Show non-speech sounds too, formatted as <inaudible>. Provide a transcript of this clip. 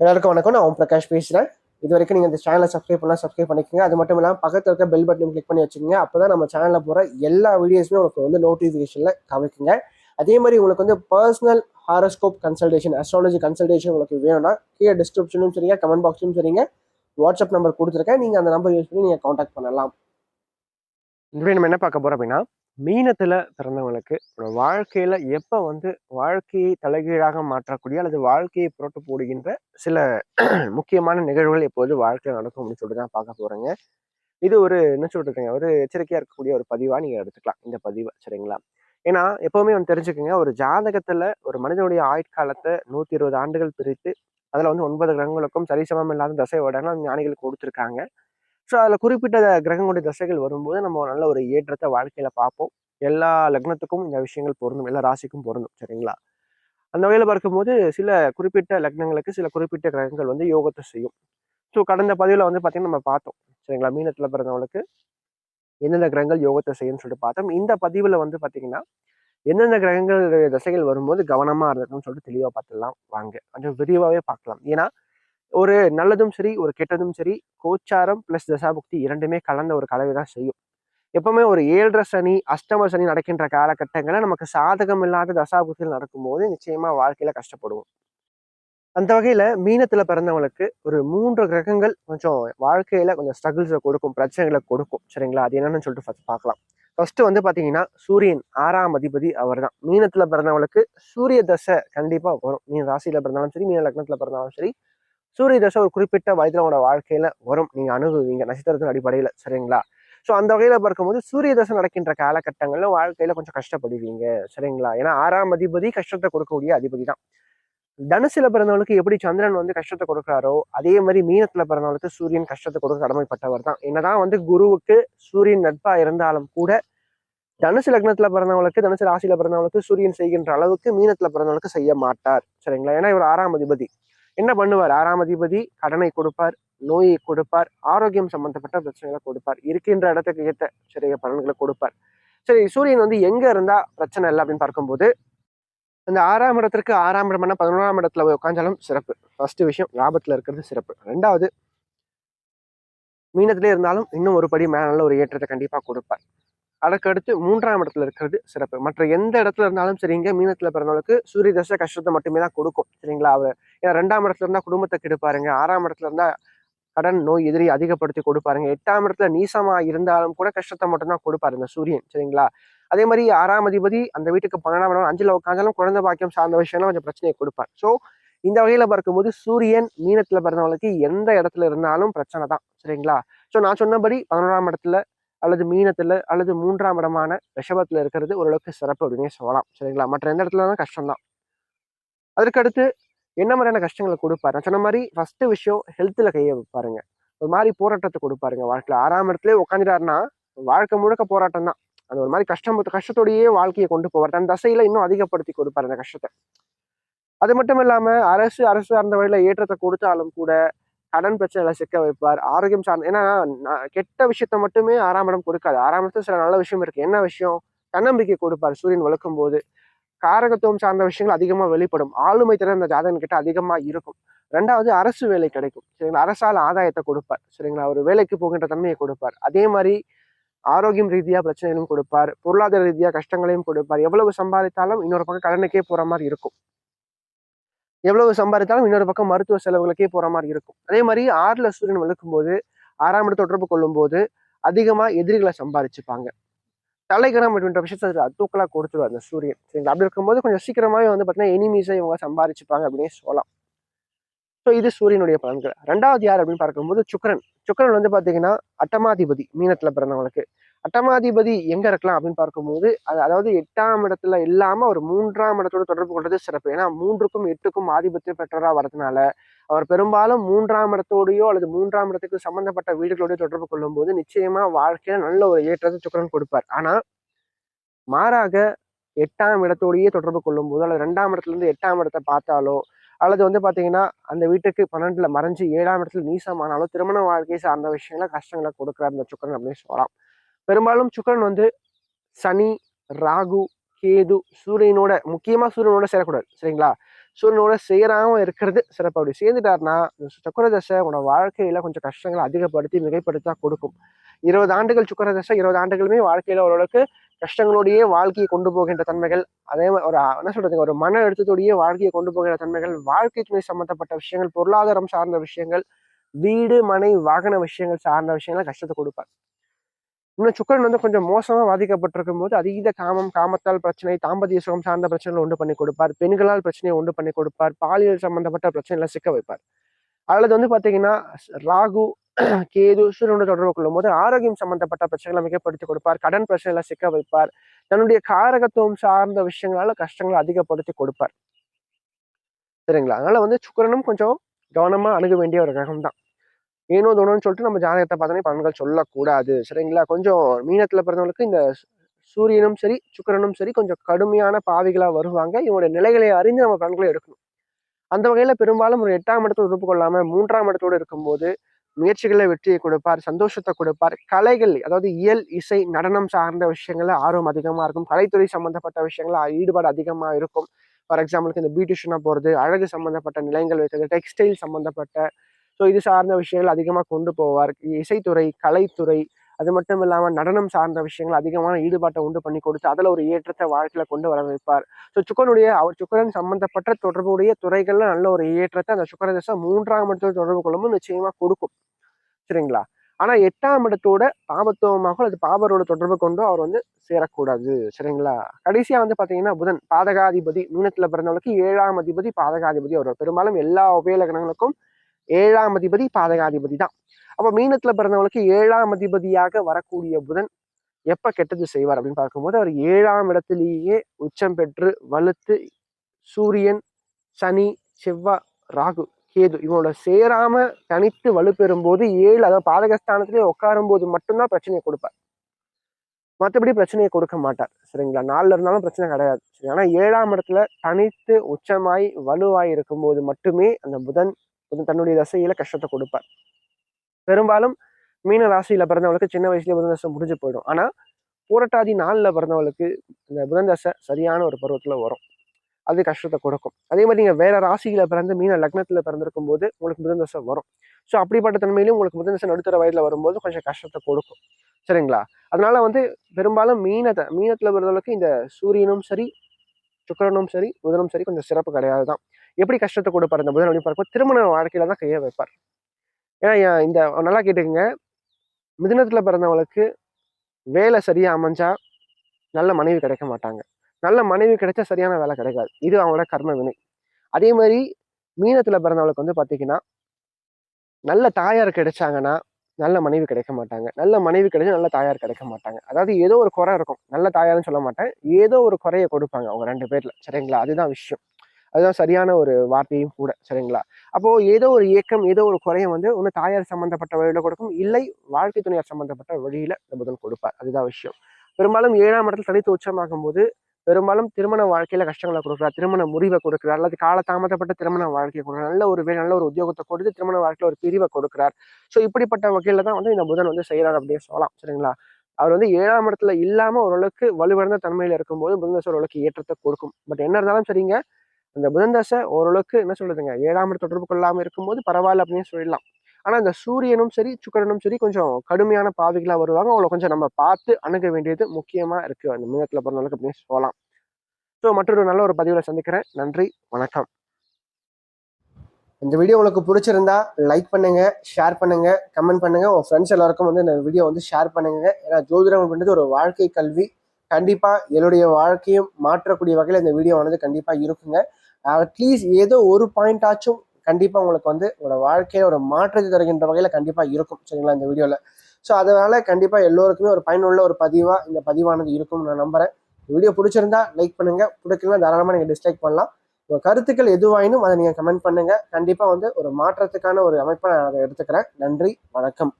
எல்லாருக்கும் வணக்கம். நான் ஓம் பிரகாஷ் பேசுகிறேன் இது வரைக்கும் நீங்கள் இந்த சேனலை சப்ஸ்கிரைப் பண்ணால் சப்ஸ்கிரைப் பண்ணிக்கோங்க. அது மட்டும் இல்லாமல் பக்கத்தில் இருக்க பெல் பட்டன் கிளிக் பண்ணி வச்சுக்கோங்க. அப்போ தான் நம்ம சேனலில் போகிற எல்லா வீடியோஸுமே உங்களுக்கு வந்து நோட்டிஃபிகேஷனில் கவனிக்குங்க அதே மாதிரி உங்களுக்கு வந்து personal horoscope consultation astrology consultation உங்களுக்கு வேணும்னா கீழே டிஸ்கிரிப்ஷனும் சரிங்க கமெண்ட் பாக்ஸும் சரிங்க. வாட்ஸ்அப் நம்பர் கொடுத்துருக்கேன். நீங்கள் அந்த நம்பர் யூஸ் பண்ணி நீங்கள் காண்டாக்ட் பண்ணலாம். இப்படி நம்ம என்ன பார்க்க போகிறோம் அப்படின்னா மீனத்தில் பிறந்தவங்களுக்கு ஒரு வாழ்க்கையில் எப்போ வந்து வாழ்க்கையை தலைகீழாக மாற்றக்கூடிய அல்லது வாழ்க்கையை புரட்டு போடுகின்ற சில <clears throat> முக்கியமான நிகழ்வுகள் எப்போது வாழ்க்கையில் நடக்கும் அப்படின்னு சொல்லிட்டு தான் பார்க்க போகிறேங்க இது ஒரு என்ன சொல்றதுங்க ஒரு எச்சரிக்கையாக இருக்கக்கூடிய ஒரு பதிவாக நீங்கள் எடுத்துக்கலாம் இந்த பதிவை. சரிங்களா? ஏன்னா எப்போவுமே வந்து தெரிஞ்சுக்கோங்க ஒரு ஜாதகத்தில் ஒரு மனிதனுடைய ஆயுட்காலத்தை நூற்றி இருபது ஆண்டுகள் பிரித்து அதில் வந்து ஒன்பது கிரகங்களுக்கும் சரிசமம் இல்லாத தசை உடனே ஞானிகள் கொடுத்துருக்காங்க. ஸோ அதில் குறிப்பிட்ட கிரகங்களுடைய தசைகள் வரும்போது நம்ம நல்ல ஒரு ஏற்றத்தை வாழ்க்கையில் பார்ப்போம். எல்லா லக்னத்துக்கும் இந்த விஷயங்கள் பொருந்தும். எல்லா ராசிக்கும் பொருந்தும். சரிங்களா? அந்த வகையில் பார்க்கும்போது சில குறிப்பிட்ட லக்னங்களுக்கு சில குறிப்பிட்ட கிரகங்கள் வந்து யோகத்தை செய்யும். ஸோ கடந்த பதிவில் வந்து பார்த்தீங்கன்னா நம்ம பார்த்தோம். சரிங்களா? மீனத்தில் பிறந்தவங்களுக்கு எந்தெந்த கிரகங்கள் யோகத்தை செய்யும்னு சொல்லிட்டு பார்த்தோம். இந்த பதிவில் வந்து பார்த்தீங்கன்னா எந்தெந்த கிரகங்கள் தசைகள் வரும்போது கவனமாக இருந்திருக்குன்னு சொல்லிட்டு தெளிவாக பார்த்துடலாம். வாங்க. கொஞ்சம் விரிவாகவே பார்க்கலாம். ஏன்னா ஒரு நல்லதும் சரி ஒரு கெட்டதும் சரி கோச்சாரம் ப்ளஸ் தசாபுக்தி இரண்டுமே கலந்த ஒரு கலவை தான் செய்யும். எப்பவுமே ஒரு ஏழரை சனி அஷ்டம சனி நடக்கின்ற காலகட்டங்களில் நமக்கு சாதகம் இல்லாத தசாபுக்தியில் நடக்கும்போது நிச்சயமா வாழ்க்கையில கஷ்டப்படுவோம். அந்த வகையில மீனத்துல பிறந்தவங்களுக்கு ஒரு மூன்று கிரகங்கள் கொஞ்சம் வாழ்க்கையில கொஞ்சம் ஸ்ட்ரகிள்ஸை கொடுக்கும் பிரச்சனைகளை கொடுக்கும். சரிங்களா? அது என்னன்னு சொல்லிட்டு ஃபர்ஸ்ட் பார்க்கலாம். ஃபர்ஸ்ட் வந்து பாத்தீங்கன்னா சூரியன் ஆறாம் அதிபதி அவர் தான் மீனத்துல பிறந்தவங்களுக்கு சூரிய தசை கண்டிப்பா வரும். மீன் ராசியில பிறந்தாலும் சரி மீன லக்னத்துல பிறந்தாலும் சரி சூரிய தசை ஒரு குறிப்பிட்ட வயதிலோட வாழ்க்கையில வரும். நீங்கள் அணுகுவீங்க. நட்சத்திரத்தின் அடிப்படையில சரிங்களா? ஸோ அந்த வகையில பார்க்கும்போது சூரிய தசை நடக்கின்ற காலகட்டங்கள்ல வாழ்க்கையில கொஞ்சம் கஷ்டப்படுவீங்க சரிங்களா? ஏன்னா ஆறாம் அதிபதி கஷ்டத்தை கொடுக்கக்கூடிய அதிபதி தான். தனுசில பிறந்தவங்களுக்கு எப்படி சந்திரன் வந்து கஷ்டத்தை கொடுக்குறாரோ அதே மாதிரி மீனத்துல பிறந்தவங்களுக்கு சூரியன் கஷ்டத்தை கொடுக்க கடமைப்பட்டவர் தான். என்னதான் வந்து குருவுக்கு சூரியன் நட்பா இருந்தாலும் கூட தனுசு லக்னத்தில் பிறந்தவங்களுக்கு தனுசு ராசியில் பிறந்தவங்களுக்கு சூரியன் செய்கின்ற அளவுக்கு மீனத்துல பிறந்தவங்களுக்கு செய்ய மாட்டார் சரிங்களா? ஏன்னா இவர் ஆறாம் அதிபதி. என்ன பண்ணுவார்? ஆறாம் அதிபதி கடனை கொடுப்பார் நோயை கொடுப்பார் ஆரோக்கியம் சம்பந்தப்பட்ட பிரச்சனைகளை கொடுப்பார் இருக்கின்ற இடத்துக்கு ஏற்ற சிறிய பலன்களை கொடுப்பார். சரி சூரியன் வந்து எங்க இருந்தா பிரச்சனை இல்லை அப்படின்னு பார்க்கும்போது இந்த ஆறாம் இடத்திற்கு ஆறாம் இடம்னா பதினோராம் இடத்துல போய் உட்காந்தாலும் சிறப்பு. ஃபர்ஸ்ட் விஷயம் லாபத்துல இருக்கிறது சிறப்பு. ரெண்டாவது மீனத்திலே இருந்தாலும் இன்னும் ஒரு படி மேல நல்ல ஒரு ஏற்றத்தை கண்டிப்பா கொடுப்பார். அதற்கடுத்து மூன்றாம் இடத்துல இருக்கிறது சிறப்பு. மற்ற எந்த இடத்துல இருந்தாலும் சரிங்க மீனத்துல பிறந்தவங்களுக்கு சூரிய தசை கஷ்டத்தை மட்டுமே தான் கொடுக்கும் சரிங்களா? அவர் ஏன்னா ரெண்டாம் இடத்துல இருந்தா குடும்பத்தை கெடுப்பாருங்க. ஆறாம் இடத்துல இருந்தா கடன் நோய் எதிரி அதிகப்படுத்தி கொடுப்பாருங்க. எட்டாம் இடத்துல நீசமா இருந்தாலும் கூட கஷ்டத்தை மட்டும்தான் கொடுப்பாருங்க சூரியன் சரிங்களா? அதே மாதிரி ஆறாம் அதிபதி அந்த வீட்டுக்கு பன்னெண்டாம் இடம் அஞ்சுல உட்காந்தாலும் குழந்தை பாக்கியம் சார்ந்த விஷயம்லாம் கொஞ்சம் பிரச்சனையை கொடுப்பார். ஸோ இந்த வகையில பார்க்கும்போது சூரியன் மீனத்துல பிறந்தவங்களுக்கு எந்த இடத்துல இருந்தாலும் பிரச்சனை தான் சரிங்களா? ஸோ நான் சொன்னபடி பதினோராம் இடத்துல அல்லது மீனத்துல அல்லது மூன்றாம் இடமான ரிஷபத்தில் இருக்கிறது ஓரளவுக்கு சிறப்பு அப்படின்னே சொல்லலாம். சரிங்களா? மற்ற எந்த இடத்துல தான் கஷ்டம்தான். அதற்கடுத்து என்ன மாதிரியான கஷ்டங்களை கொடுப்பாரு? நான் சொன்ன மாதிரி ஃபர்ஸ்ட் விஷயம் ஹெல்த்தில் கையை வைப்பாருங்க. ஒரு மாதிரி போராட்டத்தை கொடுப்பாருங்க வாழ்க்கையில். ஆறாம் இடத்துலேயே உட்காந்துட்டாருன்னா வாழ்க்கை முழுக்க போராட்டம் தான் அது ஒரு மாதிரி கஷ்டம் கஷ்டத்தோடையே வாழ்க்கையை கொண்டு போவார். தன் தசையில இன்னும் அதிகப்படுத்தி கொடுப்பார் அந்த கஷ்டத்தை. அது மட்டும் இல்லாமல் அரசு அரசு சார்ந்த வழியில ஏற்றத்தை கொடுத்தாலும் கூட கடன் பிரச்சனைகளை சிக்க வைப்பார். ஆரோக்கியம் சார்ந்த ஏன்னா கெட்ட விஷயத்த மட்டுமே ஆறாம் இடம் கொடுக்காது. ஆறாம் இடத்துல சில நல்ல விஷயம் இருக்கு. என்ன விஷயம்? தன்னம்பிக்கை கொடுப்பார் சூரியன் வளர்க்கும் போது காரகத்துவம் சார்ந்த விஷயங்கள் அதிகமாக வெளிப்படும். ஆளுமை திறன் இந்த ஜாதகன் கிட்ட அதிகமாக இருக்கும். ரெண்டாவது அரசு வேலை கிடைக்கும். சரிங்களா? அரசால் ஆதாயத்தை கொடுப்பார். சரிங்களா? ஒரு வேலைக்கு போகின்ற தன்மையை கொடுப்பார். அதே மாதிரி ஆரோக்கியம் ரீதியாக பிரச்சனைகளும் கொடுப்பார். பொருளாதார ரீதியாக கஷ்டங்களையும் கொடுப்பார். எவ்வளவு சம்பாதித்தாலும் இன்னொரு பக்கம் கடனுக்கே போகிற மாதிரி இருக்கும். எவ்வளவு சம்பாதித்தாலும் இன்னொரு பக்கம் மருத்துவ செலவுகளுக்கே போகிற மாதிரி இருக்கும். அதே மாதிரி ஆறில் சூரியன் வளர்க்கும் போது ஆறாம் இடத்தை தொடர்பு கொள்ளும் போது அதிகமாக எதிரிகளை சம்பாதிச்சுப்பாங்க. தலைகரம் அப்படின்ற விஷயத்த தூக்கலாக கொடுத்துருவார் அந்த சூரியன். சரிங்களா? அப்படி இருக்கும்போது கொஞ்சம் சீக்கிரமாகவே வந்து பார்த்தீங்கன்னா எனிமீஸை இவங்க சம்பாதிச்சுப்பாங்க அப்படின்னே சொல்லலாம். ஸோ இது சூரியனுடைய பலன்கள். ரெண்டாவது யார் அப்படின்னு பார்க்கும்போது சுக்கரன். சுக்கரன் வந்து பார்த்தீங்கன்னா அட்டமாதிபதி மீனத்தில் பிறந்தவங்களுக்கு. அட்டமாதிபதி எங்கே இருக்கலாம் அப்படின்னு பார்க்கும்போது அது அதாவது எட்டாம் இடத்துல இல்லாமல் ஒரு மூன்றாம் இடத்தோட தொடர்பு கொண்டது சிறப்பு. ஏன்னா மூன்றுக்கும் எட்டுக்கும் ஆதிபத்தியம் பெற்றவராக வரதுனால அவர் பெரும்பாலும் மூன்றாம் இடத்தோடையோ அல்லது மூன்றாம் இடத்துக்கு சம்பந்தப்பட்ட வீடுகளோடய தொடர்பு கொள்ளும்போது நிச்சயமாக வாழ்க்கையில் நல்ல ஒரு ஏற்றத்தை சுக்கரன் கொடுப்பார். ஆனால் மாறாக எட்டாம் இடத்தோடையே தொடர்பு கொள்ளும்போது அல்லது ரெண்டாம் இடத்துல இருந்து எட்டாம் இடத்தை பார்த்தாலோ அல்லது வந்து பார்த்தீங்கன்னா அந்த வீட்டுக்கு பன்னெண்டுல மறைஞ்சு ஏழாம் இடத்துல நீசமானாலும் திருமண வாழ்க்கை சார்ந்த விஷயங்கள கஷ்டங்களை கொடுக்குறாரு இந்த சுக்கரன் அப்படின்னு சொல்லலாம். பெரும்பாலும் சுக்கரன் வந்து சனி ராகு கேது சூரியனோட முக்கியமாக சூரியனோட சேரக்கூடாது சரிங்களா? சூரியனோட சேராமல் இருக்கிறது சிறப்பு. அப்படி சேர்ந்துட்டாருன்னா இந்த சுக்கர தசை உங்களோட வாழ்க்கையில கொஞ்சம் கஷ்டங்களை அதிகப்படுத்தி மிகைப்படுத்தா கொடுக்கும். இருபது ஆண்டுகள் சுக்கர தசை இருபது ஆண்டுகளுமே வாழ்க்கையில ஓரளவுக்கு கஷ்டங்களோடையே வாழ்க்கையை கொண்டு போகின்ற தன்மைகள் அதே மாதிரி ஒரு என்ன சொல்றதுங்க ஒரு மன அழுத்தத்தோடையே வாழ்க்கையை கொண்டு போகின்ற தன்மைகள் வாழ்க்கை துணை சம்பந்தப்பட்ட விஷயங்கள் பொருளாதாரம் சார்ந்த விஷயங்கள் வீடு மனை வாகன விஷயங்கள் சார்ந்த விஷயங்கள் கஷ்டத்தை கொடுப்பார். இன்னும் சுக்கரன் வந்து கொஞ்சம் மோசமா பாதிக்கப்பட்டிருக்கும் போது அதீத காமம் காமத்தால் பிரச்சனை தாம்பதிய சுகம் சார்ந்த பிரச்சனைகள் உண்டு பண்ணி கொடுப்பார். பெண்களால் பிரச்சனையை உண்டு பண்ணி கொடுப்பார். பாலியல் சம்பந்தப்பட்ட பிரச்சனைகளை சிக்க வைப்பார். அல்லது வந்து பாத்தீங்கன்னா ராகு கேது சூரியனோட தொடர்பு கொள்ளும் போது ஆரோக்கியம் சம்பந்தப்பட்ட பிரச்சனைகளை மிகப்படுத்தி கொடுப்பார். கடன் பிரச்சனைகளை சிக்க வைப்பார். தன்னுடைய காரகத்துவம் சார்ந்த விஷயங்களால கஷ்டங்களை அதிகப்படுத்தி கொடுப்பார். சரிங்களா? அதனால வந்து சுக்கரனும் கொஞ்சம் கவனமா அணுக வேண்டிய ஒரு கிரகம் தான். ஏனோ தோணும்னு சொல்லிட்டு நம்ம ஜாதகத்தை பார்த்தோன்னே பலன்கள் சொல்லக்கூடாது. சரிங்களா? கொஞ்சம் மீனத்துல பிறந்தவங்களுக்கு இந்த சூரியனும் சரி சுக்கரனும் சரி கொஞ்சம் கடுமையான பாவிகளா வருவாங்க. இவங்களுடைய நிலைகளை அறிந்து நம்ம பலன்களை எடுக்கணும். அந்த வகையில பெரும்பாலும் ஒரு எட்டாம் இடத்தோடு உறுப்பு கொள்ளாம மூன்றாம் இடத்தோடு இருக்கும்போது முயற்சிகளில் வெற்றியை கொடுப்பார் சந்தோஷத்தை கொடுப்பார். கலைகள் அதாவது இயல் இசை நடனம் சார்ந்த விஷயங்கள்ல ஆர்வம் அதிகமாக இருக்கும். கலைத்துறை சம்மந்தப்பட்ட விஷயங்கள ஈடுபாடு அதிகமாக இருக்கும். ஃபார் எக்ஸாம்பிளுக்கு இந்த பியூட்டிஷனாக போகிறது அழகு சம்மந்தப்பட்ட நிலையங்கள் வைக்கிறது டெக்ஸ்டைல் சம்மந்தப்பட்ட ஸோ இது சார்ந்த விஷயங்கள் அதிகமாக கொண்டு போவார். இசைத்துறை கலைத்துறை அது மட்டும் இல்லாமல் நடனம் சார்ந்த விஷயங்கள் அதிகமான ஈடுபாட்டை உண்டு பண்ணி கொடுத்து அதில் ஒரு ஏற்றத்தை வாழ்க்கையில் கொண்டு வர வைப்பார். ஸோ சுக்கரனுடைய அவர் சுக்கரன் சம்பந்தப்பட்ட தொடர்புடைய துறைகளில் நல்ல ஒரு ஏற்றத்தை அந்த சுக்கர தசை மூன்றாம் இடத்தில் தொடர்பு கொள்ளும் நிச்சயமாக கொடுக்கும். சரிங்களா? ஆனால் எட்டாம் இடத்தோட பாபத்துவமாக அது பாபரோட தொடர்பு கொண்டு அவர் வந்து சேரக்கூடாது. சரிங்களா? கடைசியாக வந்து பார்த்தீங்கன்னா புதன் பாதகாதிபதி மீனத்தில் பிறந்தவங்களுக்கு ஏழாம் அதிபதி பாதகாதிபதி அவர் பெரும்பாலும் எல்லா உபயலகணங்களுக்கும் ஏழாம் அதிபதி பாதகாதிபதி தான். அப்போ மீனத்தில் பிறந்தவங்களுக்கு ஏழாம் அதிபதியாக வரக்கூடிய புதன் எப்போ கெட்டது செய்வார் அப்படின்னு பார்க்கும்போது அவர் ஏழாம் இடத்திலேயே உச்சம் பெற்று வலுத்து சூரியன் சனி செவ்வாய் ராகு கேது இவனோட சேராம தனித்து வலுப்பெறும் போது ஏழு அதாவது பாதகஸ்தானத்திலே உட்காரும் போது மட்டும்தான் பிரச்சனையை கொடுப்பார். மற்றபடி பிரச்சனையை கொடுக்க மாட்டார். சரிங்களா? நாளில் இருந்தாலும் பிரச்சனை கிடையாது. சரி ஆனால் ஏழாம் இடத்துல தனித்து உச்சமாய் வலுவாய் இருக்கும்போது மட்டுமே அந்த புதன் புதன் தன்னுடைய தசையில கஷ்டத்தை கொடுப்பார். பெரும்பாலும் மீன ராசியில பிறந்தவளுக்கு சின்ன வயசுல புதன் தசை முடிஞ்சு போயிடும். ஆனா பூரட்டாதி நாளில் பிறந்தவளுக்கு இந்த புதன் தசை சரியான ஒரு பருவத்துல வரும். அது கஷ்டத்தை கொடுக்கும். அதே மாதிரி நீங்கள் வேற ராசியில பிறந்து மீன லக்னத்தில் பிறந்திருக்கும் போது உங்களுக்கு புதன் தசை வரும். ஸோ அப்படிப்பட்ட தன்மையிலும் உங்களுக்கு புதன் தசை நடுத்தர வயதில் வரும்போது கொஞ்சம் கஷ்டத்தை கொடுக்கும். சரிங்களா? அதனால வந்து பெரும்பாலும் மீனத்தை மீனத்தில் பிறந்தவளுக்கு இந்த சூரியனும் சரி சுக்கரனும் சரி புதனும் சரி கொஞ்சம் சிறப்பு கிடையாது தான் எப்படி கஷ்டத்தை கொடுப்பார் இந்த புதன் அப்படின்னு பார்க்கும்போது திருமண வாழ்க்கையில தான் கையை வைப்பார். ஏன்னா இந்த நல்லா கேட்டுக்கங்க. மிதினத்தில் பிறந்தவங்களுக்கு வேலை சரியாக அமைஞ்சா நல்ல மனைவி கிடைக்க மாட்டாங்க. நல்ல மனைவி கிடைச்சா சரியான வேலை கிடைக்காது. இது அவங்களோட கர்ம வினை. அதே மாதிரி மீனத்தில் பிறந்தவங்களுக்கு வந்து பார்த்தீங்கன்னா நல்ல தாயார் கிடைச்சாங்கன்னா நல்ல மனைவி கிடைக்க மாட்டாங்க. நல்ல மனைவி கிடைச்சா நல்ல தாயார் கிடைக்க மாட்டாங்க. அதாவது ஏதோ ஒரு குறை இருக்கும். நல்ல தாயார்னு சொல்ல மாட்டேன். ஏதோ ஒரு குறையை கொடுப்பாங்க அவங்க ரெண்டு பேர்ல. சரிங்களா? அதுதான் விஷயம். அதுதான் சரியான ஒரு வார்த்தையும் கூட சரிங்களா? அப்போ ஏதோ ஒரு இயக்கம் ஏதோ ஒரு குறையை வந்து ஒன்று தாயார் சம்பந்தப்பட்ட வழியில கொடுக்கும் இல்லை வாழ்க்கை துணையார் சம்பந்தப்பட்ட வழியில இந்த புதன் கொடுப்பார். அதுதான் விஷயம். பெரும்பாலும் ஏழாம் இடத்துல தனித்து உச்சமாகும் போது பெரும்பாலும் திருமண வாழ்க்கையில கஷ்டங்களை கொடுக்குறார் திருமண முறிவை கொடுக்குறார் அல்லது கால தாமதப்பட்ட திருமண வாழ்க்கையை கொடுக்குறார் நல்ல ஒரு நல்ல ஒரு உத்தியோகத்தை கொடுத்து திருமண வாழ்க்கையில ஒரு பிரிவை கொடுக்குறார். ஸோ இப்படிப்பட்ட வகையில தான் வந்து இந்த புதன் வந்து செய்யறாரு அப்படின்னு சொல்லலாம் சரிங்களா? அவர் வந்து ஏழாம் இடத்துல இல்லாம ஓரளவுக்கு வலுவிழந்த தன்மையில இருக்கும்போது புதன் ஓரளவுக்கு ஏற்றத்தை கொடுக்கும். பட் என்ன இருந்தாலும் சரிங்க இந்த புதன் தசை ஓரளவுக்கு என்ன சொல்றதுங்க ஏழாம் இடத்த தொடர்பு கொள்ளாமல் இருக்கும்போது பரவாயில்ல அப்படின்னு சொல்லலாம் ஆனால் இந்த சூரியனும் சரி சுக்கரனும் சரி கொஞ்சம் கடுமையான பாவிகளாக வருவாங்க. அவங்களை கொஞ்சம் நம்ம பார்த்து அணுக வேண்டியது முக்கியமாக இருக்கு. அந்த மீனத்தில் பிறந்தவங்களுக்கு அப்படின்னு சொல்லலாம். ஸோ மற்றொரு நல்ல ஒரு பதிவில் சந்திக்கிறேன். நன்றி வணக்கம். இந்த வீடியோ உங்களுக்கு பிடிச்சிருந்தா லைக் பண்ணுங்க ஷேர் பண்ணுங்க கமெண்ட் பண்ணுங்க. உங்க ஃப்ரெண்ட்ஸ் எல்லாருக்கும் வந்து இந்த வீடியோ வந்து ஷேர் பண்ணுங்க. ஏன்னா ஜோதிடம் அப்படின்றது ஒரு வாழ்க்கை கல்வி. கண்டிப்பா என்னுடைய வாழ்க்கையும் மாற்றக்கூடிய வகையில் இந்த வீடியோ வந்து கண்டிப்பா இருக்குங்க. அட்லீஸ்ட் ஏதோ ஒரு பாயிண்ட் ஆச்சும் கண்டிப்பாக உங்களுக்கு வந்து உங்களோட வாழ்க்கையில ஒரு மாற்றத்தை தருகின்ற வகையில் கண்டிப்பாக இருக்கும் சரிங்களா இந்த வீடியோவில் ஸோ அதனால் கண்டிப்பாக எல்லோருக்குமே ஒரு பயனுள்ள ஒரு பதிவாக இந்த பதிவானது இருக்கும்னு நான் நம்புறேன். வீடியோ பிடிச்சிருந்தா லைக் பண்ணுங்கள் பிடிக்கலாம் தாராளமாக நீங்கள் டிஸ்லைக் பண்ணலாம். உங்கள் கருத்துக்கள் எதுவாயினும் அதை நீங்கள் கமெண்ட் பண்ணுங்க. கண்டிப்பாக வந்து ஒரு மாற்றத்துக்கான ஒரு அமைப்பை நான் அதை எடுத்துக்கிறேன். நன்றி வணக்கம்.